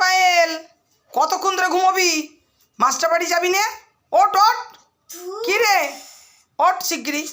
পায়েল কতক্ষণ ধরে ঘুমোবি? মাস্টার বাড়ি যাবি নে? ওট ওট কি রে? ওট শিগগিরি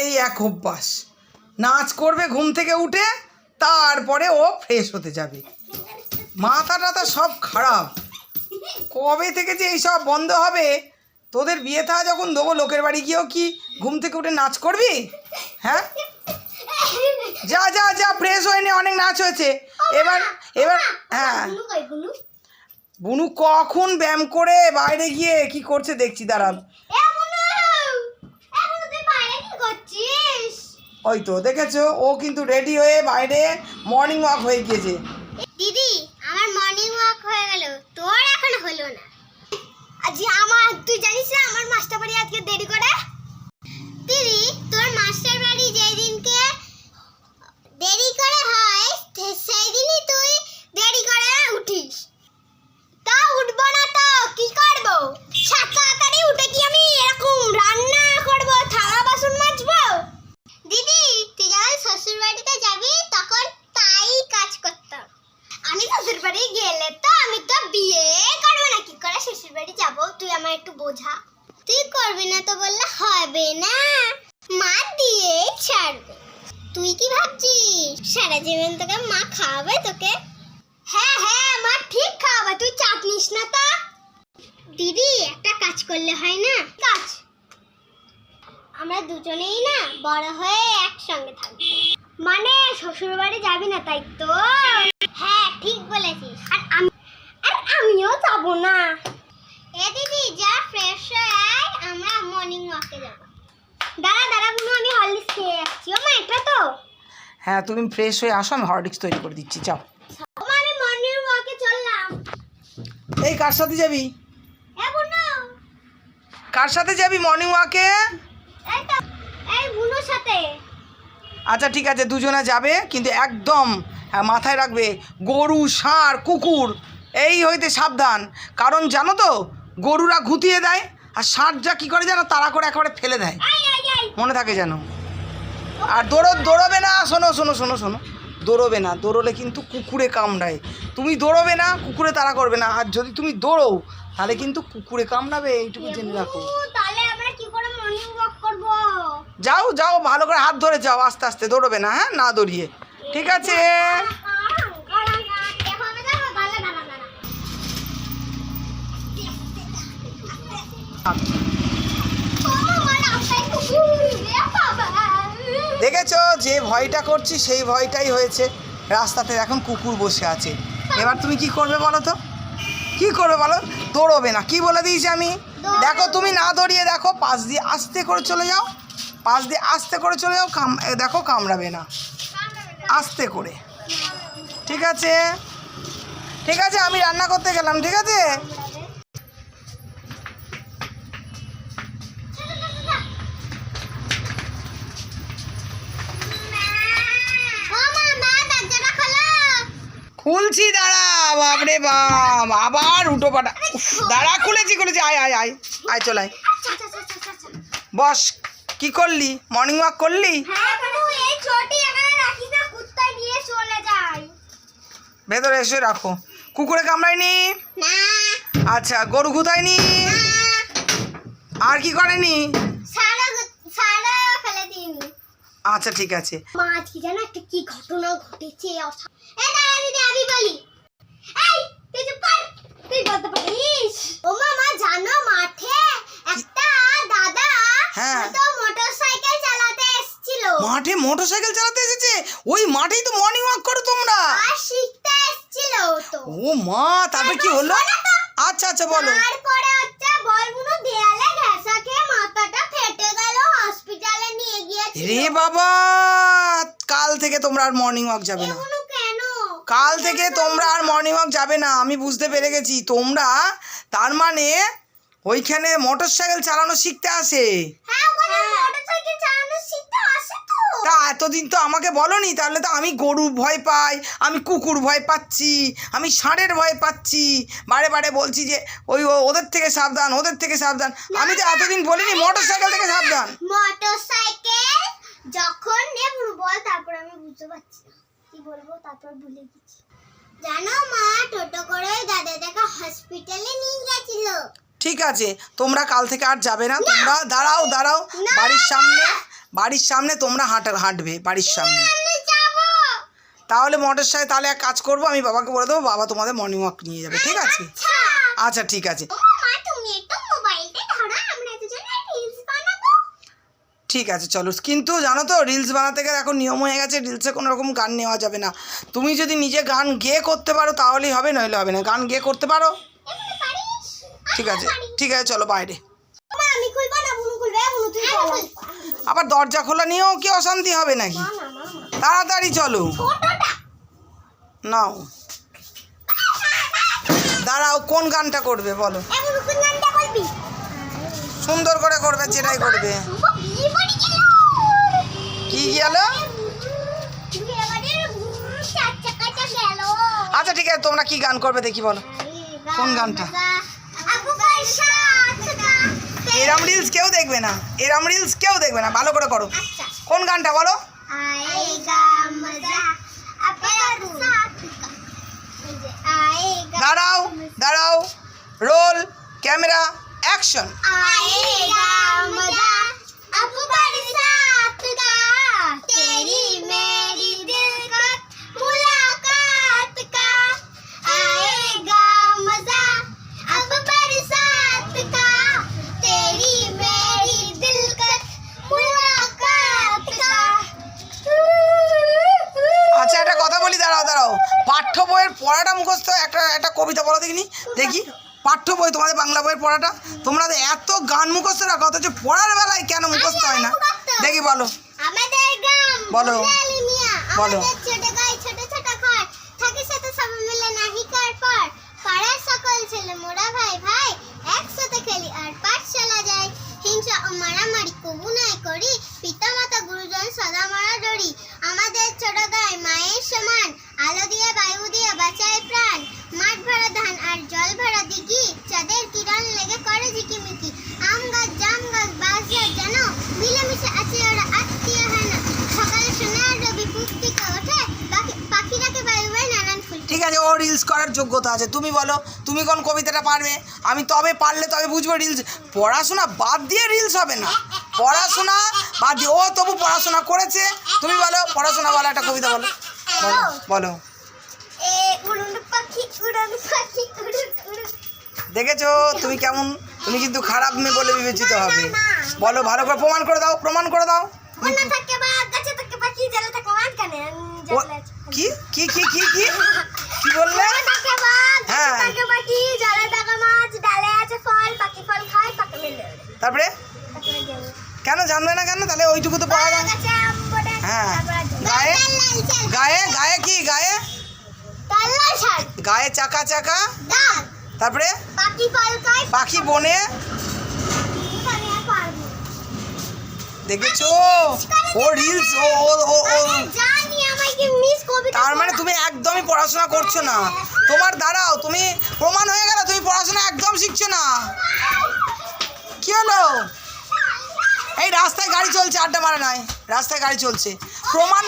এই এক অভ্যাস। নাচ করবে ঘুম থেকে উঠে, তারপরে ও ফ্রেশ হতে যাবে। মাথা টাথা সব খারাপ। কবে থেকে যে এইসব বন্ধ হবে তোদের বিয়ে থা যখন দেবো লোকের বাড়ি গিয়েও কি ঘুম থেকে উঠে নাচ করবি? হ্যাঁ? যা যা যা ফ্রেশ হয়ে নে অনেক নাচ হয়েছে। এবার এবার হ্যাঁ। বুনু কখন ব্যায়াম করে বাইরে গিয়ে কি করছে দেখছি দাঁড়ান। ওই তো দেখেছ? ও কিন্তু রেডি হয়ে বাইরে মর্নিং ওয়াক হয়ে গিয়েছে। দিদি আমার মর্নিং ওয়াক হয়ে গেল। তোর এখন হলো না। আজ আমার, তুই জানিস না আমার মাস্টার বাড়ি আজকে দেরি করে? দিদি, তোর মাস্টার বাড়ি যেই দেরি করে হয় সেই দিনই তুই দেরি করে উঠিস। তা উঠবো না তো, কি করব? সাত তাড়াতাড়ি উঠে কি আমি এরকম রান্না করব, থালা বাসন মাজবো দিদি তুই যখন শ্বশুর বাড়িতে যাবি তখন তাই কাজ করতাম আমি শ্বশুর বাড়ি গেলে তো আমি তো বিয়ে করব না কি করে শ্বশুর বাড়ি যাব তুই আমার একটু বোঝা তুই করবি না তো বললে হবে না মা দিয়েই ছাড়বে তুই কি ভাবছিস সারা জীবন তোকে মা খাওয়াবে তোকে হ্যাঁ হ্যাঁ মা ঠিক খাওয়াবে তুই চাপ নিস না তো দিদি একটা কাজ করলে হয় না কাজ আমরা দুজনেই না বড় হয়ে একসঙ্গে থাকব। মানে শ্বশুর বাড়ি যাবি না তাই তো? হ্যাঁ ঠিক বলেছিস। আর আমি আর আমিও যাব না। এ দিদি যা ফ্রেশ হয়ে আয় আমরা মর্নিং ওয়াকে যাব। দাঁড়া দাঁড়া বুনু আমি হরলিক্স খেয়ে যাচ্ছি। ও মা এটা তো? হ্যাঁ তুমি ফ্রেশ হয়ে আসো আমি হরলিক্স তৈরি করে দিচ্ছি যাও। ও মা আমি মর্নিং ওয়াকে চললাম। এই কার সাথে যাবি? এ বুনু। কার সাথে যাবি মর্নিং ওয়াকে আচ্ছা ঠিক আছে দুজনে যাবে কিন্তু একদম হ্যাঁ মাথায় রাখবে গরু ষাঁড় কুকুর এই হইতে সাবধান। কারণ জানো তো গরুরা ঘুতিয়ে দেয় আর ষাঁড় যা কী করে জানো তারা করে একেবারে ফেলে দেয়। মনে থাকে যেন। আর দৌড়ো দৌড়বে না শোনো শোনো শোনো শোনো। দৌড়বে না দৌড়লে কিন্তু কুকুরে কামড়ায়। তুমি দৌড়বে না কুকুরে তাড়া করবে না। আর যদি তুমি দৌড়ো তাহলে কিন্তু কুকুরে কামড়াবে এইটুকু জেনে রাখো ও, তাহলে আমরা কি করে মর্নিং ওয়াক করব যাও যাও ভালো করে হাত ধরে যাও, আস্তে আস্তে, দৌড়বে না হ্যাঁ? না দৌড়িয়ে। ঠিক আছে? দেখেছ? যে ভয়টা করছি, সেই ভয়টাই হয়েছে। রাস্তাতে এখন কুকুর বসে আছে। এবার তুমি কি করবে বলো তো? কি করবে বলো? দৌড়বে না। কি বলে দিয়েছি আমি? দেখো, তুমি না দৌড়িয়ে দেখো, পাশ দিয়ে আস্তে করে চলে যাও। পাশ দিয়ে আস্তে করে চলে যাও কাম দেখো কামড়াবে না। আস্তে করে। ঠিক আছে? ঠিক আছে আমি রান্না করতে গেলাম ঠিক আছে? খুলছি দাঁড়া বাপরে বাপ। আবার উঠো পাটা। দাঁড়া খুলেছি খুলেছি। আয় আয় আয়। আয় চল আয়। বস কি করলি? মর্নিং ওয়াক করলি? ভেতরে এসে রাখো। কুকুরে কামড়ায়নি? আচ্ছা গরু ঘুতায়নি আর কি করেনি? আচ্ছা ঠিক আছে। মা আজকে জানো একটা কি ঘটনা ঘটেছে অসা- এ দাঁড়া দিদি আমি বলি। এই তুই চুপ কর। তুই বলতে পারিস? ও মামা জানো মাঠে একটা দাদা হ্যাঁ। তো মোটরসাইকেল চালাতে এসেছিল মাঠে মোটরসাইকেল চালাতে এসেছে? ওই মাঠেই তো মর্নিং ওয়াক করো তোমরা। আর শিখতে এসেছিল তো। ও মা তারপর কি হলো? আচ্ছা আচ্ছা বলো। তারপরে হচ্ছে বলগুলো দেয়ালে ঘেঁষা খেয়ে মাথাটা ফেটে গেল হসপিটালে নিয়ে গিয়েছিল। রে বাবা কাল থেকে তোমরা আর মর্নিং ওয়াক যাবে না। কাল থেকে তোমরা আর মর্নিং ওয়াক যাবে না আমি বুঝতে পেরে গেছি। তোমরা তার মানে ওইখানে মোটর সাইকেল চালানো শিখতে আসে হ্যাঁ ওখানে মোটরসাইকেল চালানো শিখতে আসে তো এতদিন তো আমাকে বলনি তাহলে তো আমি গরু ভয় পাই আমি কুকুর ভয় পাচ্ছি আমি ষাঁড়ের ভয় পাচ্ছি। বারে বারে বলছি যে ওই ওদের থেকে সাবধান ওদের থেকে সাবধান। আমি তো এতদিন বলিনি মোটর সাইকেল থেকে সাবধান। যখন নেব বল তারপর আমি বুঝতে পারছি কি বলব তারপর ভুলে গেছি। জানো মা টোটো করে দাদা দেখা হসপিটালে নিয়ে গেছিল। ঠিক আছে তোমরা কাল থেকে আর যাবে না তোমরা দাঁড়াও দাঁড়াও বাড়ির সামনে। বাড়ির সামনে তোমরা হাঁটা হাঁটবে বাড়ির সামনে। তাহলে মোটর সাইকেল তাহলে এক কাজ করব আমি বাবাকে বলে দেবো বাবা তোমাদের মর্নিং ওয়াক নিয়ে যাবে ঠিক আছে? আচ্ছা। আচ্ছা ঠিক আছে। ঠিক আছে চলো। কিন্তু জানো তো রিলস বানাতে গেলে এখন নিয়ম হয়ে গেছে রিলসে কোনো রকম গান নেওয়া যাবে না। তুমি যদি নিজে গান গেয়ে করতে পারো তাহলেই হবে নইলে হবে না। গান গেয়ে করতে পারো? ঠিক আছে ঠিক আছে চলো বাইরে মা আমি খুলবো না বুনু খুলবে বুনু তুই বল আবার দরজা খোলা নিয়েও কি অশান্তি হবে নাকি? তাড়াতাড়ি চলো। নাও। দাঁড়াও কোন গানটা করবে বলো? সুন্দর করে করবে যেটাই করবে। কি গেল? আচ্ছা ঠিক আছে তোমরা কি গান করবে দেখি বলো। কোন গানটা? এরাম রিলস কেউ দেখবে না। এরাম রিলস কেউ দেখবে না। ভালো করে করো। কোন গানটা বলো? আচ্ছা। দাঁড়াও দাঁড়াও। রোল ক্যামেরা অ্যাকশন দাঁড়াও দাঁড়াও। পাঠ্য বইয়ের পড়াটা মুখস্থ একটা একটা কবিতা বলো দেখিনি? দেখি। পাঠ্য বই তোমাদের বাংলা বইয়ের পড়াটা? তোমরা এত গান মুখস্থ রাখো অথচ পড়ার বেলায় কেন মুখস্থ হয় না? দেখি বলো। বলো। বলো। ছেলে মোরা ভাই ভাই একসাথে খেলি আর পাঠশালা যাই হিংসা ও মারামারি কবু নাই করি পিতা মাতা গুরুজন সদা মারা ডরি আমাদের ছোট গায়ে মায়ের সমান আলো দিয়ে বায়ু দিয়ে বাঁচায় প্রাণ মাঠ ভরা ধান আর জল ভরা দিঘি চাঁদের কিরণ লেগে করে ঝিকিমিকি আম গাছ জাম গাছ বাঁশ গাছ যেন মিলেমিশে আছে ওরা আত্মীয় হয় না সকালে সোনার রবি পুষ্টিকে ওঠে পাখি- পাখিরাকে বায়ু বায় নানান ফুল ঠিক আছে ও রিলস করার যোগ্যতা আছে। তুমি বলো তুমি কোন কবিতাটা পারবে? আমি তবে পারলে তবে বুঝব রিলস পড়াশোনা বাদ দিয়ে রিলস হবে না। পড়াশোনা বাদ দিয়ে ও তবু পড়াশোনা করেছে। তুমি বলো পড়াশোনা বলো একটা কবিতা বলো। বলো দেখেছ? তুমি কেমন? তুমি কিন্তু খারাপ মেয়ে বলে বিবেচিত হবে। বলো ভালো করে প্রমাণ করে দাও প্রমাণ করে দাও। কি? কি কি কি কি? কি বললে? হ্যাঁ। তারপরে? কেন জানবে না কেন? তাহলে ওইটুকু তো পাওয়া যায়। হ্যাঁ। গায়ে? গায়ে? গায়ে কি? গায়ে? গায়ে চাকা চাকা? তারপরে? পাখি বনে? দেখেছ? ও রিলস ও ও ও তার মানে তুমি একদমই পড়াশোনা করছ না। তোমার দাঁড়াও তুমি প্রমাণ হয়ে গেল তুমি পড়াশোনা একদম শিখছো না। কি হলো? এই রাস্তায় গাড়ি চলছে আড্ডা মারা নাই। রাস্তায় গাড়ি চলছে। প্রমাণ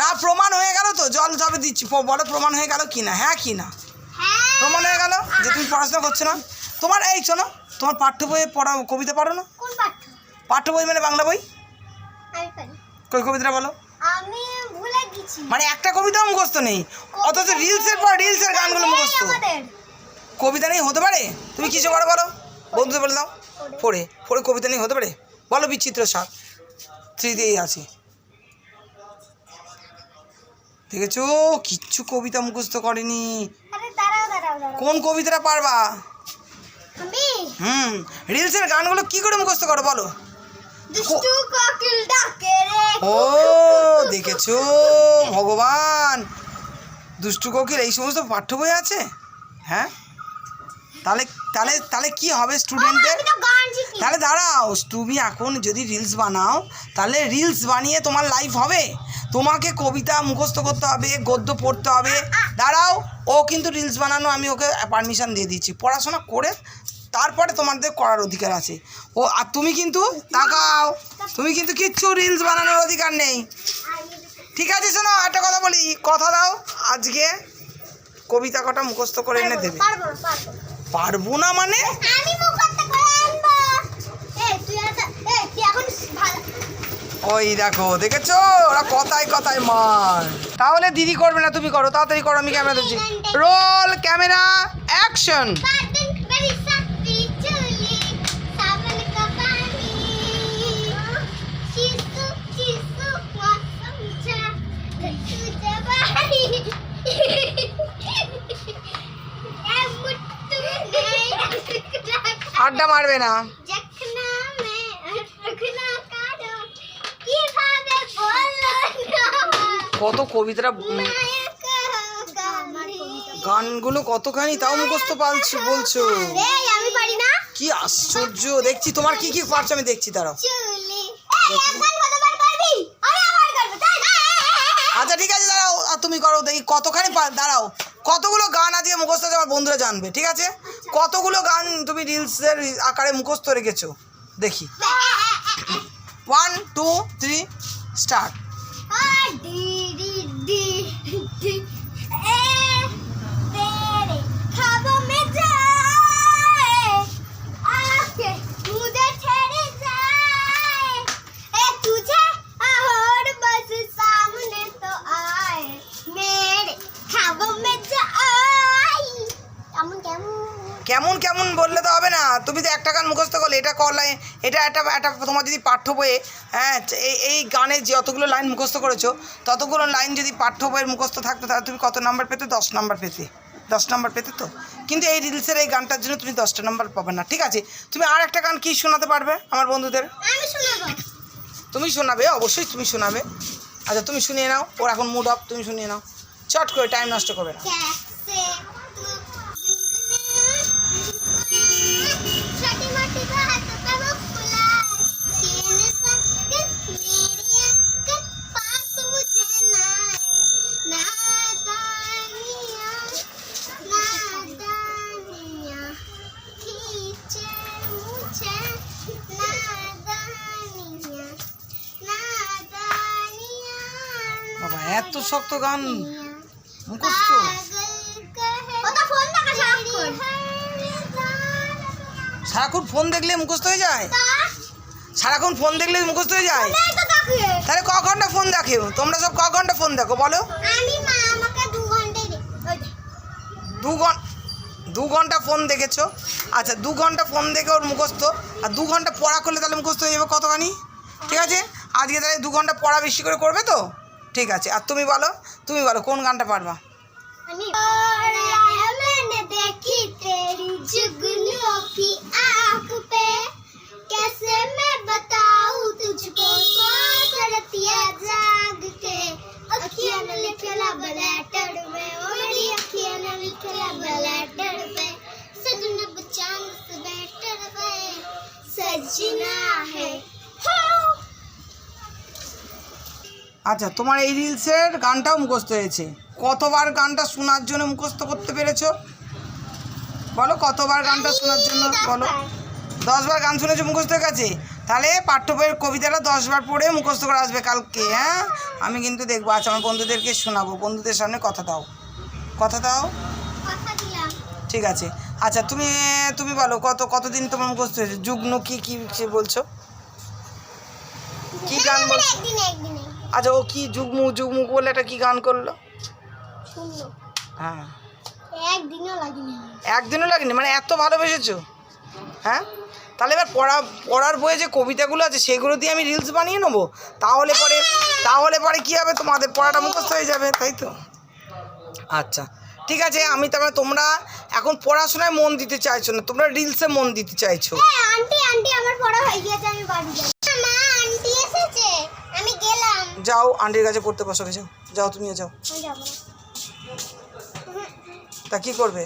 না প্রমাণ হয়ে গেল তো জল তবে দিচ্ছি। বলো প্রমাণ হয়ে গেল কি না হ্যাঁ কি না হ্যাঁ। প্রমাণ হয়ে গেল যে তুমি পড়াশোনা করছ না? তোমার এই শোনো তোমার পাঠ্য বইয়ে পড়া কবিতা পারো না? পাঠ্য? বই মানে বাংলা বই? কই কবিতাটা বলো। আমি মানে একটা কবিতাও মুখস্থ নেই। অথচ রিলসের পর রিলসের গানগুলো মুখস্থ। কবিতা নেই হতে পারে? তুমি কিছু পারো বলো? বন্ধুদের বলে দাও। পড়ে। পড়ে। কবিতা নেই হতে পারে? বলো বিচিত্র সাপ। থ্রিতেই আছে। দেখেছ? কিচ্ছু কবিতা মুখস্থ করেনি। কোন কবিতাটা পারবা? হুম। রিলসের গানগুলো কি করে মুখস্থ করো বলো? দুষ্টু কোকিল ডাকে রে। ও দেখেছ? ভগবান! দুষ্টু কোকিল এই সমস্ত পাঠ্য বই আছে? হ্যাঁ? তাহলে তাহলে তাহলে কি হবে স্টুডেন্টদের তাহলে দাঁড়াও তুমি এখন যদি রিলস বানাও তাহলে রিলস বানিয়ে তোমার লাইফ হবে। তোমাকে কবিতা মুখস্থ করতে হবে গদ্য পড়তে হবে। দাঁড়াও ও কিন্তু রিলস বানানো আমি ওকে পারমিশন দিয়ে দিচ্ছি। পড়াশোনা করে তারপরে তোমাদের করার অধিকার আছে। ও আর তুমি কিন্তু তাকাও। তুমি কিন্তু কিচ্ছু রিলস বানানোর অধিকার নেই। ঠিক আছে শোনো একটা কথা বলি। কথা দাও আজকে কবিতা কটা মুখস্থ করে এনে দেবে। পারব না, মানে? ওই দেখো দেখেছ? ওরা কথায় কথায় মার। তাহলে দিদি করবে না তুমি করো। তাড়াতাড়ি করো আমি ক্যামেরা দিচ্ছি রোল ক্যামেরা অ্যাকশন ঘণ্টা মারবে না। কত কবিতাটা গানগুলো কতখানি তাও মুখস্থ পালছো বলছো? কি আশ্চর্য দেখছি তোমার কি কি পারছ আমি দেখছি তারা আচ্ছা ঠিক আছে দাঁড়াও তুমি করো দেখি কতখানি দাঁড়াও। কতগুলো গান আজকে মুখস্থ আমার বন্ধুরা জানবে ঠিক আছে? কতগুলো গান তুমি রিলসের আকারে মুখস্থ রেখেছো? দেখি। ওয়ান টু থ্রি স্টার্ট এটা করলে এটা একটা একটা তোমার যদি পাঠ্য বইয়ে হ্যাঁ এই এই গানের যতগুলো লাইন মুখস্থ করেছ ততগুলো লাইন যদি পাঠ্য বইয়ের মুখস্থ থাকতো তাহলে তুমি কত নাম্বার পেতে? দশ নাম্বার পেতে। দশ নাম্বার পেতে তো? কিন্তু এই রিলসের এই গানটার জন্য তুমি দশটা নাম্বার পাবে না। ঠিক আছে? তুমি আর একটা গান কি শোনাতে পারবে আমার বন্ধুদের? তুমি শোনাবে অবশ্যই তুমি শোনাবে। আচ্ছা তুমি শুনিয়ে নাও। ওর এখন মুড অফ তুমি শুনিয়ে নাও। চট করে টাইম নষ্ট করবে না। এত শক্ত গান। মুখস্থ। সারাক্ষণ। ফোন দেখলে মুখস্থ হয়ে যায়? সারাক্ষণ ফোন দেখলে মুখস্থ হয়ে যায়? তাহলে ক ঘণ্টা ফোন দেখো তোমরা সব ক ঘণ্টা ফোন দেখো বলো। দু ঘণ্টা দু ঘণ্টা ফোন দেখেছ? আচ্ছা দু ঘণ্টা ফোন দেখে ওর মুখস্থ। আর দু ঘণ্টা পড়া করলে তাহলে মুখস্থ হয়ে যাবে কতখানি? ঠিক আছে? আজকে তাহলে দু ঘণ্টা পড়া বেশি করে করবে তো? ঠিক আছে আর তুমি বলো তুমি বলো কোন গানটা পারবা আমি मैंने देखी तेरी जुगनू की आंख पे कैसे मैं बताऊं तुझको कौन करतिया जाग के अखियां ने लिखला ब्लैटर में ओ मेरी अखियां ने लिखला ब्लैटर पे सजना बचान से बेटर पे सजना है हो আচ্ছা তোমার এই রিলসের গানটাও মুখস্থ হয়েছে। কতবার গানটা শোনার জন্য মুখস্থ করতে পেরেছ? বলো কতবার গানটা শোনার জন্য বলো। দশবার গান শুনেছো মুখস্থ হয়ে গেছে? তাহলে পাঠ্য বইয়ের কবিতাটা দশবার পড়ে মুখস্থ করে আসবে কালকে হ্যাঁ? আমি কিন্তু দেখব আচ্ছা আমার বন্ধুদেরকে শোনাবো। বন্ধুদের সামনে কথা দাও। কথা দাও। ঠিক আছে। আচ্ছা তুমি তুমি বলো কত কতদিন তোমার মুখস্থ হয়েছে? যুগ্ন কি কি সে বলছো? কি গান বলছো? একদিন একদিন। আচ্ছা ও কি যুগমু যুগমু বলে একটা কি গান করল? হ্যাঁ। একদিনও লাগেনি একদিনও লাগেনি? মানে এত ভালোবেসেছো? হ্যাঁ? তাহলে এবার পড়া পড়ার বইয়ে যে কবিতাগুলো আছে সেগুলো দিয়ে আমি রিলস বানিয়ে নেব? তাহলে পরে তাহলে পরে কী হবে? তোমাদের পড়াটা মুখস্থ হয়ে যাবে তাই তো? আচ্ছা ঠিক আছে আমি তারপরে তোমরা এখন পড়াশোনায় মন দিতে চাইছো না তোমরা রিলসে মন দিতে চাইছো। হ্যাঁ আন্টি আন্টি আমার পড়া হয়ে গিয়েছে আমি বাড়ি যাই মা আন্টি আছে আমি গেলাম। যাও আন্টির কাছে পড়তে বসো যাও যাও। তুমিও যাও তা কি করবে?